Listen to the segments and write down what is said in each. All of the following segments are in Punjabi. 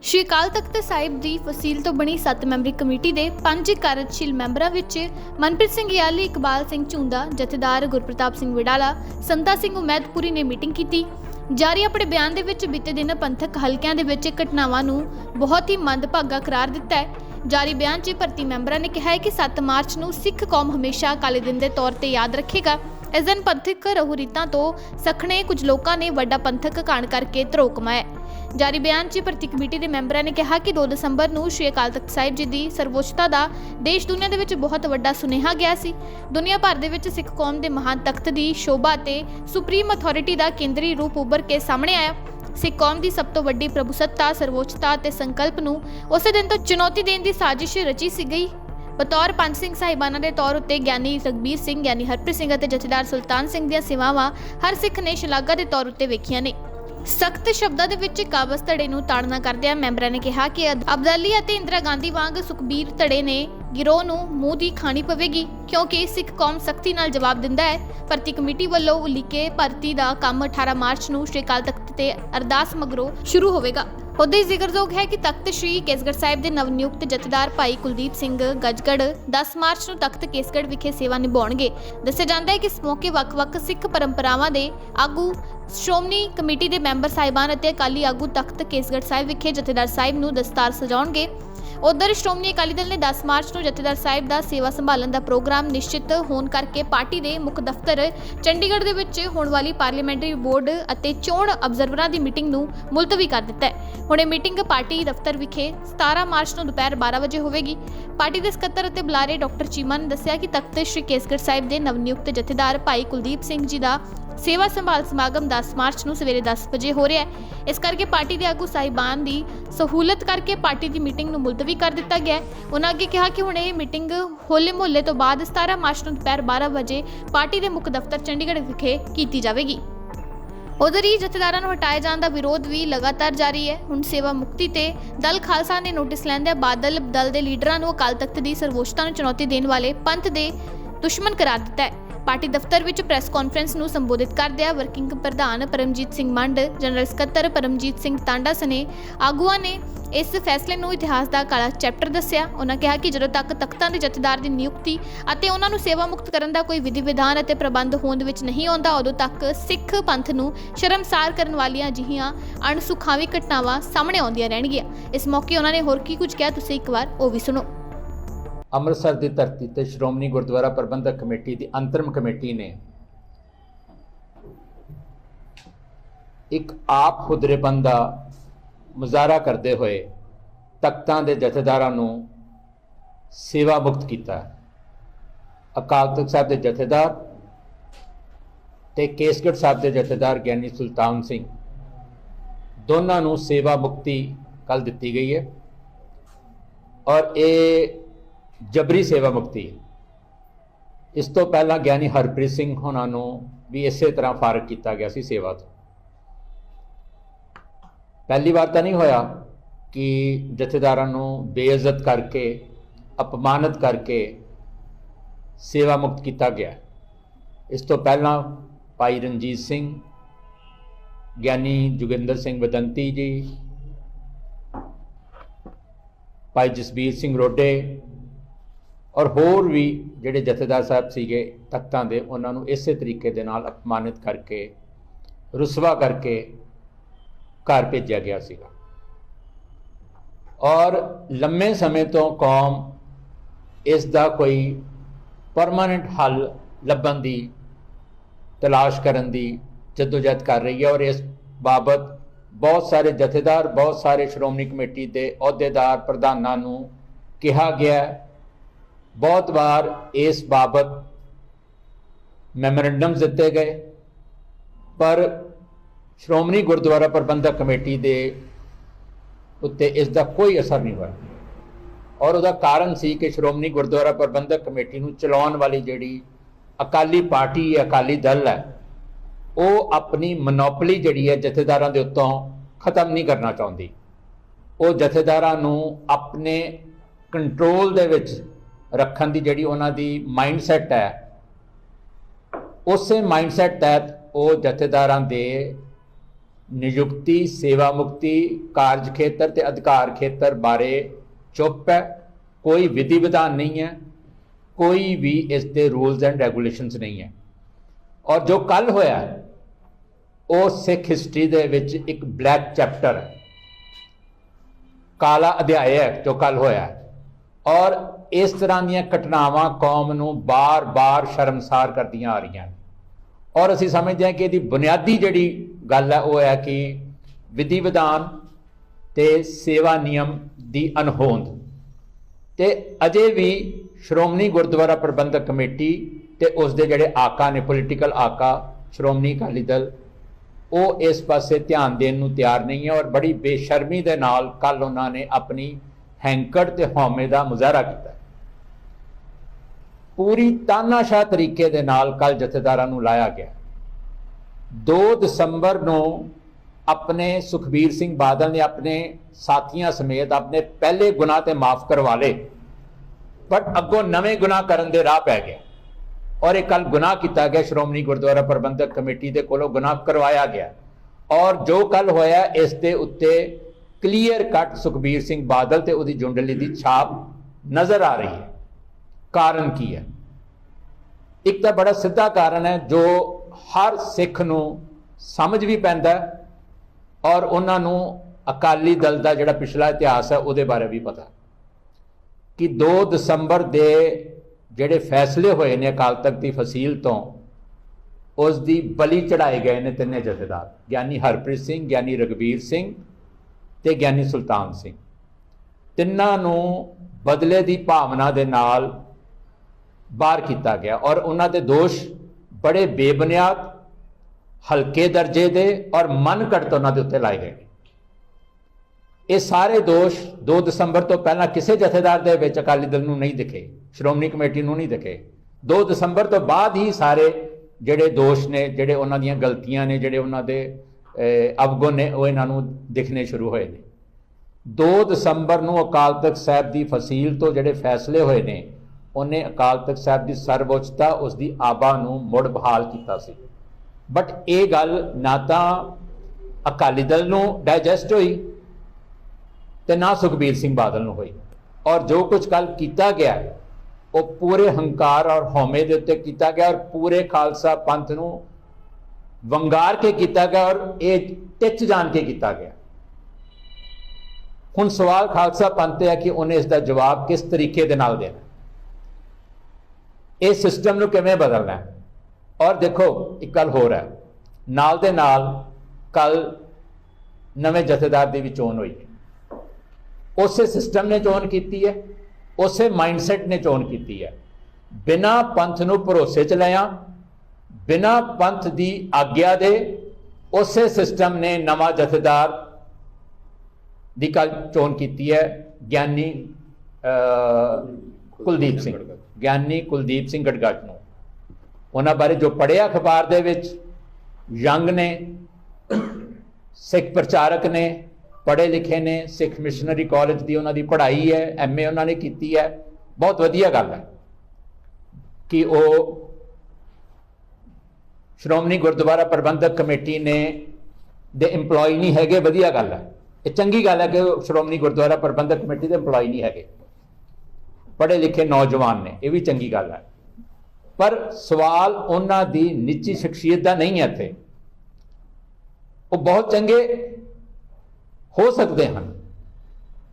ਸ਼੍ਰੀ ਅਕਾਲ ਤਖਤ ਸਾਹਿਬ ਦੀ ਫਸੀਲ ਤੋਂ ਬਣੀ 7 ਮੈਂਬਰੀ ਕਮੇਟੀ ਦੇ ਪੰਜ ਕਾਰਜਸ਼ੀਲ ਮੈਂਬਰਾਂ ਵਿੱਚ ਮਨਪ੍ਰੀਤ ਸਿੰਘ ਯਾਲੀ ਇਕਬਾਲ ਸਿੰਘ ਝੁੰਦਾ, ਜਥੇਦਾਰ ਗੁਰਪ੍ਰਤਾਪ ਸਿੰਘ ਵਿਡਾਲਾ, ਸੰਤਾ ਸਿੰਘ ਉਮੈਦਪੁਰੀ ਨੇ ਮੀਟਿੰਗ ਕੀਤੀ। ਜਾਰੀ ਆਪਣੇ ਬਿਆਨ ਦੇ ਵਿੱਚ ਬੀਤੇ ਦਿਨ ਪੰਥਕ ਹਲਕਿਆਂ ਦੇ ਵਿੱਚ ਘਟਨਾਵਾਂ ਨੂੰ ਬਹੁਤ ਹੀ ਮੰਦਭਾਗਾ ਕਰਾਰ ਦਿੱਤਾ ਹੈ। ਜਾਰੀ ਬਿਆਨ 'ਚ ਭਰਤੀ ਮੈਂਬਰਾਂ ਨੇ ਕਿਹਾ ਹੈ ਕਿ 7 ਮਾਰਚ ਨੂੰ ਸਿੱਖ ਕੌਮ ਹਮੇਸ਼ਾ ਕਾਲੇ ਦਿਨ ਦੇ ਤੌਰ ਤੇ ਯਾਦ ਰੱਖੇਗਾ। ਇਸ ਦਿਨ ਪੰਥਕ ਰਹੂਰੀਤਾਂ ਤੋਂ ਸਖਣੇ ਕੁਝ ਲੋਕਾਂ ਨੇ ਵੱਡਾ ਪੰਥਕ ਕਾਂਡ ਕਰਕੇ ਧਰੋ ਕਮਾਇਆ। ਜਾਰੀ ਬਿਆਨ 'ਚ ਭਰਤੀ ਕਮੇਟੀ ਦੇ ਮੈਂਬਰਾਂ ਨੇ ਕਿਹਾ ਕਿ 2 ਦਸੰਬਰ ਨੂੰ ਸ਼੍ਰੀ ਅਕਾਲ ਤਖਤ ਸਾਹਿਬ ਜੀ ਦੀ ਸਰਵਉੱਚਤਾ ਦਾ ਦੇਸ਼ ਦੁਨੀਆ ਦੇ ਵਿੱਚ ਬਹੁਤ ਵੱਡਾ ਸੁਨੇਹਾ ਗਿਆ ਸੀ। ਦੁਨੀਆ ਭਰ ਦੇ ਵਿੱਚ ਸਿੱਖ ਕੌਮ ਦੇ ਮਹਾਨ ਤਖਤ ਦੀ ਸ਼ੋਭਾ ਤੇ ਸੁਪਰੀਮ ਅਥਾਰਟੀ ਦਾ ਕੇਂਦਰੀ ਰੂਪ ਉੱਭਰ ਕੇ ਸਾਹਮਣੇ ਆਇਆ। ਸਿੱਖ ਕੌਮ ਦੀ ਸਭ ਤੋਂ ਵੱਡੀ ਪ੍ਰਭੂਸੱਤਾ ਸਰਵੋੱਚਤਾ ਤੇ ਸੰਕਲਪ ਨੂੰ ਉਸੇ ਦਿਨ ਤੋਂ ਚੁਣੌਤੀ ਦੇਣ ਦੀ ਸਾਜ਼ਿਸ਼ ਰਚੀ ਸੀ ਗਈ। ਬਤੌਰ ਪੰਜ ਸਿੰਘ ਸਾਹਿਬਾਨਾਂ ਦੇ ਤੌਰ ਉੱਤੇ ਗਿਆਨੀ ਰਗਬੀਰ ਸਿੰਘ, ਗਿਆਨੀ ਹਰਪ੍ਰੀਤ ਸਿੰਘ ਅਤੇ ਜਥੇਦਾਰ ਸੁਲਤਾਨ ਸਿੰਘ ਦੀਆਂ ਸੇਵਾਵਾਂ ਹਰ ਸਿੱਖ ਨੇ ਸ਼ਲਾਘਾ ਦੇ ਤੌਰ ਉੱਤੇ ਵੇਖੀਆਂ ਨੇ। ਸਖਤ ਸ਼ਬਦਾਂ ਦੇ ਵਿੱਚ ਕਾਬਜ਼ ਧੜੇ ਨੂੰ ਤਾੜਨਾ ਕਰਦਿਆਂ ਮੈਂਬਰਾਂ ਨੇ ਕਿਹਾ ਕਿ ਅਬਦਾਲੀ ਅਤੇ ਇੰਦਰਾ ਗਾਂਧੀ ਵਾਂਗ ਸੁਖਬੀਰ ਧੜੇ ਨੇ ਗਿਰੋਹ ਨੂੰ ਮੂੰਹ ਦੀ ਖਾਣੀ ਪਵੇਗੀ, ਕਿਉਂਕਿ ਸਿੱਖ ਕੌਮ ਸਖਤੀ ਨਾਲ ਜਵਾਬ ਦਿੰਦਾ ਹੈ। ਭਰਤੀ ਕਮੇਟੀ ਵੱਲੋਂ ਉਲੀਕੇ ਭਰਤੀ ਦਾ ਕੰਮ 18 ਮਾਰਚ ਨੂੰ ਸ਼੍ਰੀ ਅਕਾਲ ਤਖਤ ਤੇ ਅਰਦਾਸ ਮਗਰੋਂ ਸ਼ੁਰੂ ਹੋਵੇਗਾ। ਉਦੋਂ ਹੀ ਜ਼ਿਕਰਯੋਗ ਹੈ ਕਿ ਤਖਤ ਸ੍ਰੀ ਕੇਸਗੜ੍ਹ ਸਾਹਿਬ ਦੇ ਨਵਨਿਯੁਕਤ ਜਥੇਦਾਰ ਭਾਈ ਕੁਲਦੀਪ ਸਿੰਘ ਗਜਗੜ 10 ਮਾਰਚ ਨੂੰ ਤਖਤ ਕੇਸਗੜ੍ਹ ਵਿਖੇ ਸੇਵਾ ਨਿਭਾਉਣਗੇ। ਦੱਸਿਆ ਜਾਂਦਾ ਹੈ ਕਿ ਇਸ ਮੌਕੇ ਵੱਖ-ਵੱਖ ਸਿੱਖ ਪਰੰਪਰਾਵਾਂ ਦੇ ਆਗੂ, ਸ਼੍ਰੋਮਣੀ ਕਮੇਟੀ ਦੇ ਮੈਂਬਰ ਸਾਹਿਬਾਨ ਅਤੇ ਅਕਾਲੀ ਆਗੂ ਤਖਤ ਕੇਸਗੜ੍ਹ ਸਾਹਿਬ ਵਿਖੇ ਜਥੇਦਾਰ ਸਾਹਿਬ ਨੂੰ ਦਸਤਾਰ ਸਜਾਉਣਗੇ। ਉਧਰ ਸ਼੍ਰੋਮਣੀ ਅਕਾਲੀ ਦਲ ਨੇ 10 ਮਾਰਚ ਨੂੰ ਜਥੇਦਾਰ ਸਾਹਿਬ ਦਾ ਸੇਵਾ ਸੰਭਾਲਣ ਦਾ ਪ੍ਰੋਗਰਾਮ ਨਿਸ਼ਚਿਤ ਹੋਣ ਕਰਕੇ ਪਾਰਟੀ ਦੇ ਮੁੱਖ ਦਫ਼ਤਰ ਚੰਡੀਗੜ੍ਹ ਦੇ ਵਿੱਚ ਹੋਣ ਵਾਲੀ ਪਾਰਲੀਮੈਂਟਰੀ ਬੋਰਡ ਅਤੇ ਚੋਣ ਅਬਜ਼ਰਵਰਾਂ ਦੀ ਮੀਟਿੰਗ ਨੂੰ ਮੁਲਤਵੀ ਕਰ ਦਿੱਤਾ ਹੈ। ਹੁਣ ਇਹ ਮੀਟਿੰਗ ਪਾਰਟੀ ਦਫ਼ਤਰ ਵਿਖੇ 17 ਮਾਰਚ ਨੂੰ ਦੁਪਹਿਰ 12 ਵਜੇ ਹੋਵੇਗੀ। ਪਾਰਟੀ ਦੇ ਸਕੱਤਰ ਅਤੇ ਬੁਲਾਰੇ ਡਾਕਟਰ ਚੀਮਾ ਨੇ ਦੱਸਿਆ ਕਿ ਤਖਤ ਸ੍ਰੀ ਕੇਸਗੜ੍ਹ ਸਾਹਿਬ ਦੇ ਨਵਨਿਯੁਕਤ ਜਥੇਦਾਰ ਭਾਈ ਕੁਲਦੀਪ ਸਿੰਘ ਜੀ ਦਾ ਸੇਵਾ ਸੰਭਾਲ ਸਮਾਗਮ 10 ਮਾਰਚ ਨੂੰ ਸਵੇਰੇ 10 ਵਜੇ ਹੋ ਰਿਹਾ ਹੈ। ਇਸ ਕਰਕੇ ਪਾਰਟੀ ਦੇ ਆਗੂ ਸਾਹਿਬਾਨ ਦੀ ਸਹੂਲਤ ਕਰਕੇ ਪਾਰਟੀ ਦੀ ਮੀਟਿੰਗ ਨੂੰ ਮੁਲਤਵੀ ਕਰ ਦਿੱਤਾ ਗਿਆ ਉਹਨਾਂ ਅੱਗੇ ਕਿਹਾ ਕਿ ਹੁਣ ਇਹ ਮੀਟਿੰਗ ਹੋਲੇ ਮੁਹੱਲੇ ਤੋਂ ਬਾਅਦ 17 ਮਾਰਚ ਨੂੰ ਦੁਪਹਿਰ 12 ਵਜੇ ਪਾਰਟੀ ਦੇ ਮੁੱਖ ਦਫ਼ਤਰ ਚੰਡੀਗੜ੍ਹ ਵਿਖੇ ਕੀਤੀ ਜਾਵੇਗੀ। ਉਧਰ ਹੀ ਜਥੇਦਾਰਾਂ ਨੂੰ ਹਟਾਏ ਜਾਣ ਦਾ ਵਿਰੋਧ ਵੀ ਲਗਾਤਾਰ ਜਾਰੀ ਹੈ। ਹੁਣ ਸੇਵਾ ਮੁਕਤੀ ਤੇ ਦਲ ਖਾਲਸਾ ਨੇ ਨੋਟਿਸ ਲੈਂਦਿਆਂ ਬਾਦਲ ਦਲ ਦੇ ਲੀਡਰਾਂ ਨੂੰ ਅਕਾਲ ਤਖਤ ਦੀ ਸਰਵੋਚਤਾ ਨੂੰ ਚੁਣੌਤੀ ਦੇਣ ਵਾਲੇ ਪੰਥ ਦੇ ਦੁਸ਼ਮਣ ਕਰਾਰ ਦਿੱਤਾ ਹੈ। ਪਾਰਟੀ ਦਫ਼ਤਰ ਵਿੱਚ ਪ੍ਰੈਸ ਕਾਨਫਰੰਸ ਨੂੰ ਸੰਬੋਧਿਤ ਕਰਦਿਆਂ ਵਰਕਿੰਗ ਪ੍ਰਧਾਨ ਪਰਮਜੀਤ ਸਿੰਘ ਮੰਡ, ਜਨਰਲ ਸਕੱਤਰ ਪਰਮਜੀਤ ਸਿੰਘ ਤਾਂਡਾ ਸਨੇ ਆਗੂਆਂ ਨੇ ਇਸ ਫੈਸਲੇ ਨੂੰ ਇਤਿਹਾਸ ਦਾ ਕਾਲਾ ਚੈਪਟਰ ਦੱਸਿਆ। ਉਹਨਾਂ ਕਿਹਾ ਕਿ ਜਦੋਂ ਤੱਕ ਤਖਤਾਂ ਦੇ ਜਥੇਦਾਰ ਦੀ ਨਿਯੁਕਤੀ ਅਤੇ ਉਹਨਾਂ ਨੂੰ ਸੇਵਾ ਮੁਕਤ ਕਰਨ ਦਾ ਕੋਈ ਵਿਧੀ ਵਿਧਾਨ ਅਤੇ ਪ੍ਰਬੰਧ ਹੋਂਦ ਵਿੱਚ ਨਹੀਂ ਆਉਂਦਾ, ਉਦੋਂ ਤੱਕ ਸਿੱਖ ਪੰਥ ਨੂੰ ਸ਼ਰਮਸਾਰ ਕਰਨ ਵਾਲੀਆਂ ਅਜਿਹੀਆਂ ਅਣਸੁਖਾਵੀ ਘਟਨਾਵਾਂ ਸਾਹਮਣੇ ਆਉਂਦੀਆਂ ਰਹਿਣਗੀਆਂ। ਇਸ ਮੌਕੇ ਉਹਨਾਂ ਨੇ ਹੋਰ ਕੀ ਕੁਝ ਕਿਹਾ, ਤੁਸੀਂ ਇੱਕ ਵਾਰ ਉਹ ਵੀ ਸੁਣੋ। ਅੰਮ੍ਰਿਤਸਰ ਦੀ ਧਰਤੀ ਤੇ ਸ਼੍ਰੋਮਣੀ ਗੁਰਦੁਆਰਾ ਪ੍ਰਬੰਧਕ ਕਮੇਟੀ ਦੀ ਅੰਤਰਮ ਕਮੇਟੀ ਨੇ ਇੱਕ ਆਪ ਖੁਦਰੇਪਨ ਦਾ ਮੁਜ਼ਾਹਰਾ ਕਰਦੇ ਹੋਏ ਤਖਤਾਂ ਦੇ ਜਥੇਦਾਰਾਂ ਨੂੰ ਸੇਵਾ ਮੁਕਤ ਕੀਤਾ। ਅਕਾਲ ਤਖਤ ਸਾਹਿਬ ਦੇ ਜਥੇਦਾਰ ਤੇ ਕੇਸਗੜ੍ਹ ਸਾਹਿਬ ਦੇ ਜਥੇਦਾਰ ਗਿਆਨੀ ਸੁਲਤਾਨ ਸਿੰਘ। ਦੋਨਾਂ ਨੂੰ ਸੇਵਾ ਮੁਕਤੀ ਕੱਲ ਦਿੱਤੀ ਗਈ ਹੈ। ਔਰ ਇਹ ਜਬਰੀ ਸੇਵਾ ਮੁਕਤੀ। ਇਸ ਤੋਂ ਪਹਿਲਾਂ ਗਿਆਨੀ ਹਰਪ੍ਰੀਤ ਸਿੰਘ ਹੋਣਾ ਨੂੰ ਵੀ ਇਸੇ ਤਰ੍ਹਾਂ ਫਾਰਗ ਕੀਤਾ ਗਿਆ ਸੀ ਸੇਵਾ ਤੋਂ। ਪਹਿਲੀ ਵਾਰ ਤਾਂ ਨਹੀਂ ਹੋਇਆ ਕਿ ਜਥੇਦਾਰਾਂ ਨੂੰ ਬੇਇੱਜ਼ਤ ਕਰਕੇ, ਅਪਮਾਨਿਤ ਕਰਕੇ ਸੇਵਾ ਮੁਕਤ ਕੀਤਾ ਗਿਆ। ਇਸ ਤੋਂ ਪਹਿਲਾਂ ਭਾਈ ਰਣਜੀਤ ਸਿੰਘ, ਗਿਆਨੀ ਜੋਗਿੰਦਰ ਸਿੰਘ ਵਦੰਤੀ ਜੀ, ਭਾਈ ਜਸਬੀਰ ਸਿੰਘ ਰੋਡੇ ਔਰ ਹੋਰ ਵੀ ਜਿਹੜੇ ਜਥੇਦਾਰ ਸਾਹਿਬ ਸੀਗੇ ਤਖਤਾਂ ਦੇ, ਉਹਨਾਂ ਨੂੰ ਇਸੇ ਤਰੀਕੇ ਦੇ ਨਾਲ ਅਪਮਾਨਿਤ ਕਰਕੇ, ਰੁਸਵਾ ਕਰਕੇ ਘਰ ਭੇਜਿਆ ਗਿਆ ਸੀਗਾ। ਔਰ ਲੰਮੇ ਸਮੇਂ ਤੋਂ ਕੌਮ ਇਸ ਦਾ ਕੋਈ ਪਰਮਾਨੈਂਟ ਹੱਲ ਲੱਭਣ ਦੀ, ਤਲਾਸ਼ ਕਰਨ ਦੀ ਜਦੋਜਹਿਦ ਕਰ ਰਹੀ ਹੈ ਔਰ ਇਸ ਬਾਬਤ ਬਹੁਤ ਸਾਰੇ ਜਥੇਦਾਰ, ਬਹੁਤ ਸਾਰੇ ਸ਼੍ਰੋਮਣੀ ਕਮੇਟੀ ਦੇ ਅਹੁਦੇਦਾਰ, ਪ੍ਰਧਾਨਾਂ ਨੂੰ ਕਿਹਾ ਗਿਆ ਬਹੁਤ ਵਾਰ ਇਸ ਬਾਬਤ ਮੈਮੋਰੈਂਡਮਸ ਦਿੱਤੇ ਗਏ, ਪਰ ਸ਼੍ਰੋਮਣੀ ਗੁਰਦੁਆਰਾ ਪ੍ਰਬੰਧਕ ਕਮੇਟੀ ਦੇ ਉੱਤੇ ਇਸ ਦਾ ਕੋਈ ਅਸਰ ਨਹੀਂ ਹੋਇਆ। ਔਰ ਉਹਦਾ ਕਾਰਨ ਸੀ ਕਿ ਸ਼੍ਰੋਮਣੀ ਗੁਰਦੁਆਰਾ ਪ੍ਰਬੰਧਕ ਕਮੇਟੀ ਨੂੰ ਚਲਾਉਣ ਵਾਲੀ ਜਿਹੜੀ ਅਕਾਲੀ ਪਾਰਟੀ ਅਕਾਲੀ ਦਲ ਹੈ, ਉਹ ਆਪਣੀ ਮੋਨੋਪੋਲੀ ਜਿਹੜੀ ਹੈ ਜਥੇਦਾਰਾਂ ਦੇ ਉੱਤੋਂ ਖਤਮ ਨਹੀਂ ਕਰਨਾ ਚਾਹੁੰਦੀ। ਉਹ ਜਥੇਦਾਰਾਂ ਨੂੰ ਆਪਣੇ ਕੰਟਰੋਲ ਦੇ ਵਿੱਚ ਰੱਖਣ ਦੀ ਜਿਹੜੀ ਉਹਨਾਂ ਦੀ ਮਾਈਂਡਸੈਟ ਹੈ, ਉਸੇ ਮਾਈਂਡਸੈਟ ਤਹਿਤ ਉਹ ਜਥੇਦਾਰਾਂ ਦੇ ਨਿਯੁਕਤੀ, ਸੇਵਾ ਮੁਕਤੀ, ਕਾਰਜ ਖੇਤਰ ਤੇ ਅਧਿਕਾਰ ਖੇਤਰ ਬਾਰੇ ਚੁੱਪ ਹੈ। ਕੋਈ ਵਿਧੀ ਵਿਧਾਨ ਨਹੀਂ ਹੈ, ਕੋਈ ਵੀ ਇਸ ਦੇ ਰੂਲਸ ਐਂਡ ਰੈਗੂਲੇਸ਼ਨਸ ਨਹੀਂ ਹੈ। ਔਰ ਜੋ ਕੱਲ ਹੋਇਆ, ਉਹ ਸਿੱਖ ਹਿਸਟਰੀ ਦੇ ਵਿੱਚ ਇੱਕ ਬਲੈਕ ਚੈਪਟਰ ਕਾਲਾ ਅਧਿਆਇ ਹੈ ਜੋ ਕੱਲ ਹੋਇਆ। ਔਰ ਇਸ ਤਰ੍ਹਾਂ ਦੀਆਂ ਘਟਨਾਵਾਂ ਕੌਮ ਨੂੰ ਬਾਰ-ਬਾਰ ਸ਼ਰਮਸਾਰ ਕਰਦੀਆਂ ਆ ਰਹੀਆਂ ਔਰ ਅਸੀਂ ਸਮਝਦੇ ਹਾਂ ਕਿ ਇਹਦੀ ਬੁਨਿਆਦੀ ਜਿਹੜੀ ਗੱਲ ਹੈ, ਉਹ ਹੈ ਕਿ ਵਿਧੀ ਵਿਧਾਨ ਤੇ ਸੇਵਾ ਨਿਯਮ ਦੀ ਅਣਹੋਂਦ। ਤੇ ਅਜੇ ਵੀ ਸ਼੍ਰੋਮਣੀ ਗੁਰਦੁਆਰਾ ਪ੍ਰਬੰਧਕ ਕਮੇਟੀ ਤੇ ਉਸ ਦੇ ਜਿਹੜੇ ਆਕਾ ਨੇ ਪੋਲੀਟੀਕਲ ਆਕਾ, ਸ਼੍ਰੋਮਣੀ ਅਕਾਲੀ ਦਲ, ਉਹ ਇਸ ਪਾਸੇ ਧਿਆਨ ਦੇਣ ਨੂੰ ਤਿਆਰ ਨਹੀਂ ਹੈ ਔਰ ਬੜੀ ਬੇਸ਼ਰਮੀ ਦੇ ਨਾਲ ਕੱਲ ਉਹਨਾਂ ਨੇ ਆਪਣੀ ਹੈਂਕੜ ਤੇ ਹਉਮੈ ਦਾ ਮੁਜ਼ਾਹਰਾ ਕੀਤਾ। ਪੂਰੀ ਤਾਨਾਸ਼ਾਹ ਤਰੀਕੇ ਦੇ ਨਾਲ ਕੱਲ ਜਥੇਦਾਰਾਂ ਨੂੰ ਲਾਇਆ ਗਿਆ। 2 ਦਸੰਬਰ ਨੂੰ ਆਪਣੇ ਸੁਖਬੀਰ ਸਿੰਘ ਬਾਦਲ ਨੇ ਆਪਣੇ ਸਾਥੀਆਂ ਸਮੇਤ ਆਪਣੇ ਪਹਿਲੇ ਗੁਨਾਹ ਤੇ ਮਾਫ ਕਰਵਾ ਲਏ। ਪਰ ਅੱਗੋਂ ਨਵੇਂ ਗੁਨਾਹ ਕਰਨ ਦੇ ਰਾਹ ਪੈ ਗਿਆ ਔਰ ਇਹ ਕੱਲ ਗੁਨਾਹ ਕੀਤਾ ਗਿਆ। ਸ਼੍ਰੋਮਣੀ ਗੁਰਦੁਆਰਾ ਪ੍ਰਬੰਧਕ ਕਮੇਟੀ ਦੇ ਕੋਲੋਂ ਗੁਨਾਹ ਕਰਵਾਇਆ ਗਿਆ। ਔਰ ਜੋ ਕੱਲ ਹੋਇਆ, ਇਸ ਦੇ ਉੱਤੇ ਕਲੀਅਰ ਕੱਟ ਸੁਖਬੀਰ ਸਿੰਘ ਬਾਦਲ ਤੇ ਉਹਦੀ ਜੁੰਡਲੀ ਦੀ ਛਾਪ ਨਜ਼ਰ ਆ ਰਹੀ ਹੈ। ਕਾਰਨ ਕੀ ਹੈ? ਇੱਕ ਤਾਂ ਬੜਾ ਸਿੱਧਾ ਕਾਰਨ ਹੈ, ਜੋ ਹਰ ਸਿੱਖ ਨੂੰ ਸਮਝ ਵੀ ਪੈਂਦਾ ਔਰ ਉਹਨਾਂ ਨੂੰ ਅਕਾਲੀ ਦਲ ਦਾ ਜਿਹੜਾ ਪਿਛਲਾ ਇਤਿਹਾਸ ਹੈ ਉਹਦੇ ਬਾਰੇ ਵੀ ਪਤਾ। ਕਿ 2 ਦਸੰਬਰ ਦੇ ਜਿਹੜੇ ਫੈਸਲੇ ਹੋਏ ਨੇ ਅਕਾਲ ਤਖਤ ਦੀ ਫਸੀਲ ਤੋਂ, ਉਸ ਦੀ ਬਲੀ ਚੜਾਏ ਗਏ ਨੇ ਤਿੰਨੇ ਜਥੇਦਾਰ, ਗਿਆਨੀ ਹਰਪ੍ਰੀਤ ਸਿੰਘ, ਗਿਆਨੀ ਰਗਵੀਰ ਸਿੰਘ ਤੇ ਗਿਆਨੀ ਸੁਲਤਾਨ ਸਿੰਘ। ਤਿੰਨਾਂ ਨੂੰ ਬਦਲੇ ਦੀ ਭਾਵਨਾ ਦੇ ਨਾਲ ਬਾਹਰ ਕੀਤਾ ਗਿਆ ਔਰ ਉਹਨਾਂ ਦੇ ਦੋਸ਼ ਬੜੇ ਬੇਬੁਨਿਆਦ, ਹਲਕੇ ਦਰਜੇ ਦੇ ਔਰ ਮਨ ਘੜਤ ਉਹਨਾਂ ਦੇ ਉੱਤੇ ਲਾਏ ਗਏ। ਇਹ ਸਾਰੇ ਦੋਸ਼ 2 ਦਸੰਬਰ ਤੋਂ ਪਹਿਲਾਂ ਕਿਸੇ ਜਥੇਦਾਰ ਦੇ ਵਿੱਚ ਅਕਾਲੀ ਦਲ ਨੂੰ ਨਹੀਂ ਦਿਖੇ, ਸ਼੍ਰੋਮਣੀ ਕਮੇਟੀ ਨੂੰ ਨਹੀਂ ਦਿਖੇ। 2 ਦਸੰਬਰ ਤੋਂ ਬਾਅਦ ਹੀ ਸਾਰੇ ਜਿਹੜੇ ਦੋਸ਼ ਨੇ, ਜਿਹੜੇ ਉਹਨਾਂ ਦੀਆਂ ਗਲਤੀਆਂ ਨੇ, ਜਿਹੜੇ ਉਹਨਾਂ ਦੇ ਅਹ, ਅਵਗੁਣ ਨੇ ਉਹ ਇਹਨਾਂ ਨੂੰ ਦਿਖਣੇ ਸ਼ੁਰੂ ਹੋਏ ਨੇ। 2 ਦਸੰਬਰ ਨੂੰ ਅਕਾਲ ਤਖਤ ਸਾਹਿਬ ਦੀ ਫਸੀਲ ਤੋਂ ਜਿਹੜੇ ਫੈਸਲੇ ਹੋਏ ਨੇ ਉਹਨੇ ਅਕਾਲ ਤਖਤ ਸਾਹਿਬ ਦੀ ਸਰਵਉੱਚਤਾ ਉਸ ਦੀ ਆਬਾ ਨੂੰ ਮੁੜ ਬਹਾਲ ਕੀਤਾ ਸੀ। ਬਟ ਇਹ ਗੱਲ ਨਾ ਤਾਂ ਅਕਾਲੀ ਦਲ ਨੂੰ ਡਾਈਜੈਸਟ ਹੋਈ ਤੇ ਨਾ ਸੁਖਬੀਰ ਸਿੰਘ ਬਾਦਲ ਨੂੰ ਹੋਈ। ਔਰ ਜੋ ਕੁਝ ਕੱਲ ਕੀਤਾ ਗਿਆ ਉਹ ਪੂਰੇ ਹੰਕਾਰ ਔਰ ਹਉਮੈ ਦੇ ਉੱਤੇ ਕੀਤਾ ਗਿਆ ਔਰ ਪੂਰੇ ਖਾਲਸਾ ਪੰਥ ਨੂੰ ਵੰਗਾਰ ਕੇ ਕੀਤਾ ਗਿਆ ਔਰ ਇਹ ਟਿੱਚ ਜਾਣ ਕੇ ਕੀਤਾ ਗਿਆ। ਹੁਣ ਸਵਾਲ ਖਾਲਸਾ ਪੰਥ ਤੇ ਹੈ ਕਿ ਉਹਨੇ ਇਸ ਦਾ ਜਵਾਬ ਕਿਸ ਤਰੀਕੇ ਦੇ ਨਾਲ ਦੇਣਾ। ਇਹ ਸਿਸਟਮ ਨੂੰ ਕਿਵੇਂ ਬਦਲਣਾ ਹੈ? ਔਰ ਦੇਖੋ, ਇੱਕ ਗੱਲ ਹੋਰ ਹੈ। ਨਾਲ ਦੇ ਨਾਲ ਕੱਲ ਨਵੇਂ ਜਥੇਦਾਰ ਦੀ ਵੀ ਚੋਣ ਹੋਈ ਹੈ। ਉਸੇ ਸਿਸਟਮ ਨੇ ਚੋਣ ਕੀਤੀ ਹੈ, ਉਸੇ ਮਾਈਂਡਸੈਟ ਨੇ ਚੋਣ ਕੀਤੀ ਹੈ। ਬਿਨਾ ਪੰਥ ਨੂੰ ਭਰੋਸੇ ਚ ਲਿਆ ਬਿਨਾ ਪੰਥ ਦੀ ਆਗਿਆ ਦੇ ਉਸੇ ਸਿਸਟਮ ਨੇ ਨਵਾਂ ਜਥੇਦਾਰ ਦੀ ਕੱਲ ਚੋਣ ਕੀਤੀ ਹੈ, ਗਿਆਨੀ ਕੁਲਦੀਪ ਸਿੰਘ। ਗਿਆਨੀ ਕੁਲਦੀਪ ਸਿੰਘ ਗੜਗੜ ਨੂੰ। ਉਹਨਾਂ ਬਾਰੇ ਜੋ ਪੜਿਆ ਅਖਬਾਰ ਦੇ ਵਿੱਚ, ਯੰਗ ਨੇ, ਸਿੱਖ ਪ੍ਰਚਾਰਕ ਨੇ, ਪੜ੍ਹੇ ਲਿਖੇ ਨੇ, ਸਿੱਖ ਮਿਸ਼ਨਰੀ ਕਾਲਜ ਦੀ ਉਹਨਾਂ ਦੀ ਪੜ੍ਹਾਈ ਹੈ ਐਮਏ ਉਹਨਾਂ ਨੇ ਕੀਤੀ ਹੈ। ਬਹੁਤ ਵਧੀਆ ਗੱਲ ਹੈ ਕਿ ਉਹ ਸ਼੍ਰੋਮਣੀ ਗੁਰਦੁਆਰਾ ਪ੍ਰਬੰਧਕ ਕਮੇਟੀ ਨੇ ਦੇ EMPLOYE ਨਹੀਂ ਹੈਗੇ, ਵਧੀਆ ਗੱਲ ਹੈ। ਇਹ ਚੰਗੀ ਗੱਲ ਹੈ ਕਿ ਉਹ ਸ਼੍ਰੋਮਣੀ ਗੁਰਦੁਆਰਾ ਪ੍ਰਬੰਧਕ ਕਮੇਟੀ ਦੇ EMPLOYE ਨਹੀਂ ਹੈਗੇ। ਪੜ੍ਹੇ ਲਿਖੇ ਨੌਜਵਾਨ ਨੇ, ਇਹ ਵੀ ਚੰਗੀ ਗੱਲ ਹੈ। ਪਰ ਸਵਾਲ ਉਹਨਾਂ ਦੀ ਨਿੱਜੀ ਸ਼ਖਸੀਅਤ ਦਾ ਨਹੀਂ ਹੈ ਇੱਥੇ। ਉਹ ਬਹੁਤ ਚੰਗੇ ਹੋ ਸਕਦੇ ਹਨ।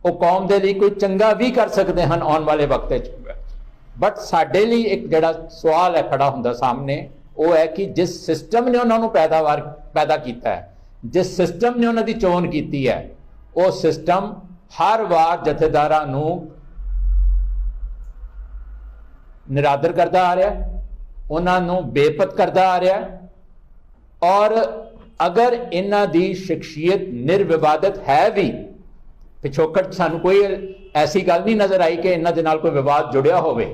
ਉਹ ਕੌਮ ਦੇ ਲਈ ਕੋਈ ਚੰਗਾ ਵੀ ਕਰ ਸਕਦੇ ਹਨ ਆਉਣ ਵਾਲੇ ਵਕਤ ਵਿੱਚ। ਬਟ ਸਾਡੇ ਲਈ ਇੱਕ ਜਿਹੜਾ ਸਵਾਲ ਹੈ ਖੜਾ ਹੁੰਦਾ ਸਾਹਮਣੇ ਉਹ ਹੈ ਕਿ ਜਿਸ ਸਿਸਟਮ ਨੇ ਉਹਨਾਂ ਨੂੰ ਪੈਦਾਵਾਰ, ਪੈਦਾ ਕੀਤਾ ਹੈ, ਜਿਸ ਸਿਸਟਮ ਨੇ ਉਹਨਾਂ ਦੀ ਚੋਣ ਕੀਤੀ ਹੈ, ਉਹ ਸਿਸਟਮ ਹਰ ਵਾਰ ਜਥੇਦਾਰਾਂ ਨੂੰ ਨਿਰਾਦਰ ਕਰਦਾ ਆ ਰਿਹਾ ਉਹਨਾਂ ਨੂੰ ਬੇਪਤ ਕਰਦਾ ਆ ਰਿਹਾ ਔਰ ਅਗਰ ਇਹਨਾਂ ਦੀ ਸ਼ਖਸੀਅਤ ਨਿਰਵਿਵਾਦਤ ਹੈ ਵੀ, ਪਿਛੋਕੜ ਸਾਨੂੰ ਕੋਈ ਐਸੀ ਗੱਲ ਨਹੀਂ ਨਜ਼ਰ ਆਈ ਕਿ ਇਹਨਾਂ ਦੇ ਨਾਲ ਕੋਈ ਵਿਵਾਦ ਜੁੜਿਆ ਹੋਵੇ।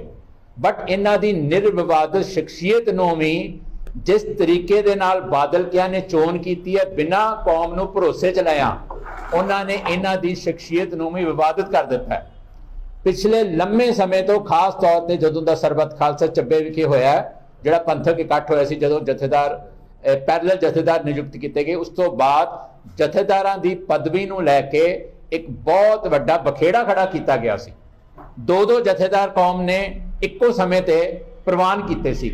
ਬਟ ਇਹਨਾਂ ਦੀ ਨਿਰਵਿਵਾਦਤ ਸ਼ਖਸੀਅਤ ਨੂੰ ਵੀ ਜਿਸ ਤਰੀਕੇ ਦੇ ਨਾਲ ਬਾਦਲ ਕਿਆ ਨੇ ਚੋਣ ਕੀਤੀ ਹੈ, ਬਿਨਾਂ ਕੌਮ ਨੂੰ ਭਰੋਸੇ ਚ ਲਿਆ, ਉਹਨਾਂ ਨੇ ਇਹਨਾਂ ਦੀ ਸ਼ਖਸੀਅਤ ਨੂੰ ਵੀ ਵਿਵਾਦਿਤ ਕਰ ਦਿੱਤਾ ਹੈ। ਪਿਛਲੇ ਲੰਮੇ ਸਮੇਂ ਤੋਂ ਖਾਸ ਤੌਰ ਤੇ ਜਦੋਂ ਦਾ ਸਰਬੱਤ ਖਾਲਸਾ ਚੱਬੇ ਵਿਖੇ ਹੋਇਆ, ਜਿਹੜਾ ਪੰਥਕ ਇਕੱਠ ਹੋਇਆ ਸੀ, ਜਦੋਂ ਜਥੇਦਾਰ ਪੈਰਲਲ ਜਥੇਦਾਰ ਨਿਯੁਕਤ ਕੀਤੇ ਗਏ, ਉਸ ਤੋਂ ਬਾਅਦ ਜਥੇਦਾਰਾਂ ਦੀ ਪਦਵੀ ਨੂੰ ਲੈ ਕੇ ਇੱਕ ਬਹੁਤ ਵੱਡਾ ਬਖੇੜਾ ਖੜਾ ਕੀਤਾ ਗਿਆ ਸੀ। ਦੋ ਦੋ ਜਥੇਦਾਰ ਕੌਮ ਨੇ ਇੱਕੋ ਸਮੇਂ ਤੇ ਪ੍ਰਵਾਨ ਕੀਤੇ ਸੀ।